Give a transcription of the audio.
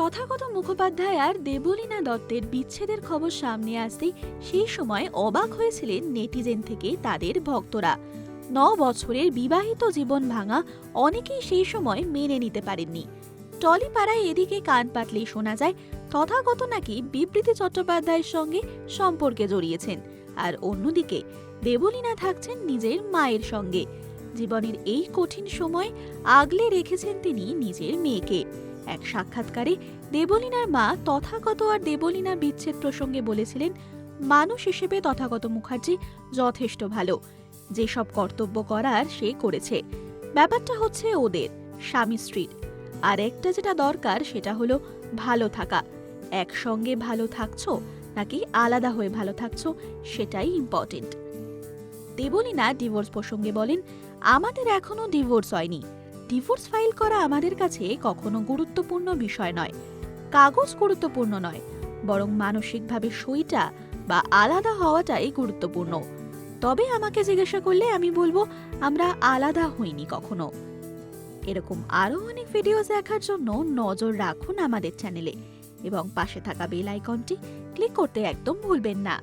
তথাগত মুখোপাধ্যায় আর দেবলীনা দত্তের বিচ্ছেদের খবর সামনে আসতেই সেই সময় অবাক হয়েছিলেন নেটিজেন থেকে তাদের ভক্তরা। ন বছরের বিবাহিত জীবন ভাঙা অনেকেই সেই সময় মেনে নিতে পারেননি। টলিপাড়ায় এদিকে কান পাতলেই শোনা যায়, তথাগত নাকি বিবৃতি চট্টোপাধ্যায়ের সঙ্গে সম্পর্কে জড়িয়েছেন। আর অন্যদিকে, দেবলীনা থাকছেন নিজের মায়ের সঙ্গে। জীবনের এই কঠিন সময় আগলে রেখেছেন তিনি নিজের মেয়েকে। এক সাক্ষাৎকারে দেবলীনার মা তথাগত আর দেবলীনার বিচ্ছেদ প্রসঙ্গে বলেছিলেন, মানুষ হিসেবে তথাগত মুখার্জি যথেষ্ট ভালো। যেসব কর্তব্য করার সে করেছে। ব্যাপারটা হচ্ছে ওদের, স্বামী স্ত্রীর। আর একটা যেটা দরকার সেটা হলো ভালো থাকা। একসঙ্গে ভালো থাকছো নাকি আলাদা হয়ে ভালো থাকছো সেটাই ইম্পর্টেন্ট দেবলীনা ডিভোর্স প্রসঙ্গে বলেন, আমাদের এখনও ডিভোর্স হয়নি। ডিভোর্স ফাইল করা আমাদের কাছে কখনো গুরুত্বপূর্ণ বিষয় নয়, কাগজ গুরুত্বপূর্ণ নয়, বরং মানসিকভাবে সইটা বা আলাদা হওয়াটাই গুরুত্বপূর্ণ। তবে আমাকে জিজ্ঞাসা করলে আমি বলব, আমরা আলাদা হইনি কখনো। এরকম আরও অনেক ভিডিও দেখার জন্য নজর রাখুন আমাদের চ্যানেলে এবং পাশে থাকা বেল আইকনটি ক্লিক করতে একদম ভুলবেন না।